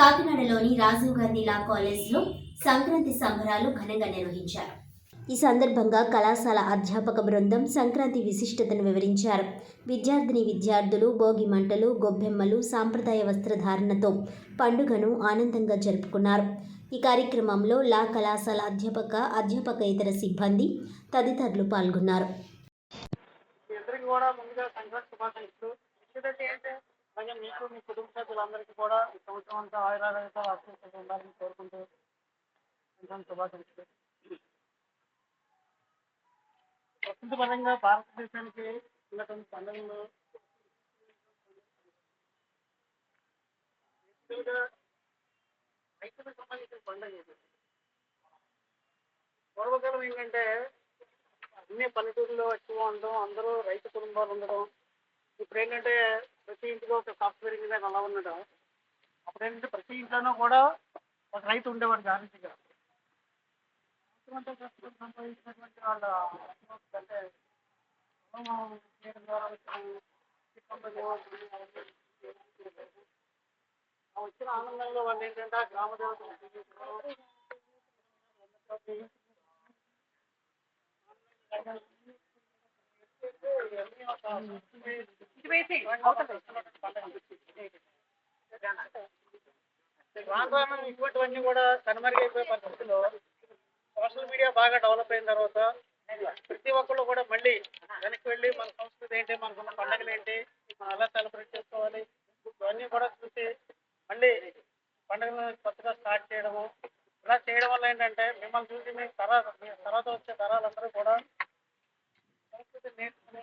కాకినాడలోని రాజీవ్ గాంధీ లా కాలేజ్లో సంక్రాంతి సంబరాలు ఘనంగా నిర్వహించారు. ఈ సందర్భంగా కళాశాల అధ్యాపక బృందం సంక్రాంతి విశిష్టతను వివరించారు. విద్యార్థిని విద్యార్థులు భోగి మంటలు గొబ్బెమ్మలు సాంప్రదాయ వస్త్రధారణతో పండుగను ఆనందంగా జరుపుకున్నారు. ఈ కార్యక్రమంలో లా కళాశాల అధ్యాపక అధ్యాపక ఇతర సిబ్బంది తదితరులు పాల్గొన్నారు. కూడా ముందుగా సంక్రాంతి శుభాకాంక్షలు విషయం ఏంటంటే అలాగే మీకు మీ కుటుంబ కూడా ఈ సంవత్సరం అంతా ఆయురాలతో ఆశీస్సులు ఉండాలని కోరుకుంటూ సంక్రాంతి శుభాకాంక్షలు. ప్రస్తుత పరంగా భారతదేశానికి ఉన్నటువంటి పండుగలు రైతులకు సంబంధించిన పండుగ ఇది. పూర్వకాలం ఏంటంటే అన్ని పల్లెటూరులో ఎక్కువ ఉండడం అందరూ రైతు కుటుంబాలు ఉండడం ఇప్పుడు ఏంటంటే ప్రతి ఇంటిలో ఒక సాఫ్ట్వేర్ ఇంజనీర్ అలా ఉండడం. అప్పుడు ఏంటంటే ప్రతి ఇంట్లోనూ కూడా ఒక రైతు ఉండేవాడు గ్యారంటీగా సంపాదించినటువంటి వాళ్ళ అంటే వచ్చిన ఆనందంలో వాళ్ళు ఏంటంటే ఆ గ్రామ దేవతను రాను రాను ఇటువంటివన్నీ కూడా కనుమరుగైపోయే పరిస్థితుల్లో సోషల్ మీడియా బాగా డెవలప్ అయిన తర్వాత ప్రతి ఒక్కళ్ళు కూడా మళ్ళీ వెనక్కి వెళ్ళి మన సంస్కృతి ఏంటి మనకున్న పండుగలు ఏంటి మనం ఎలా సెలబ్రేట్ చేసుకోవాలి ఇవన్నీ కూడా చూసి మళ్ళీ పండుగలను కొత్తగా స్టార్ట్ చేయడము. ఇలా చేయడం వల్ల ఏంటంటే మిమ్మల్ని చూసి మీ తర మీ తర్వాత వచ్చే తరాలందరూ కూడా సంస్కృతి నేర్చుకుని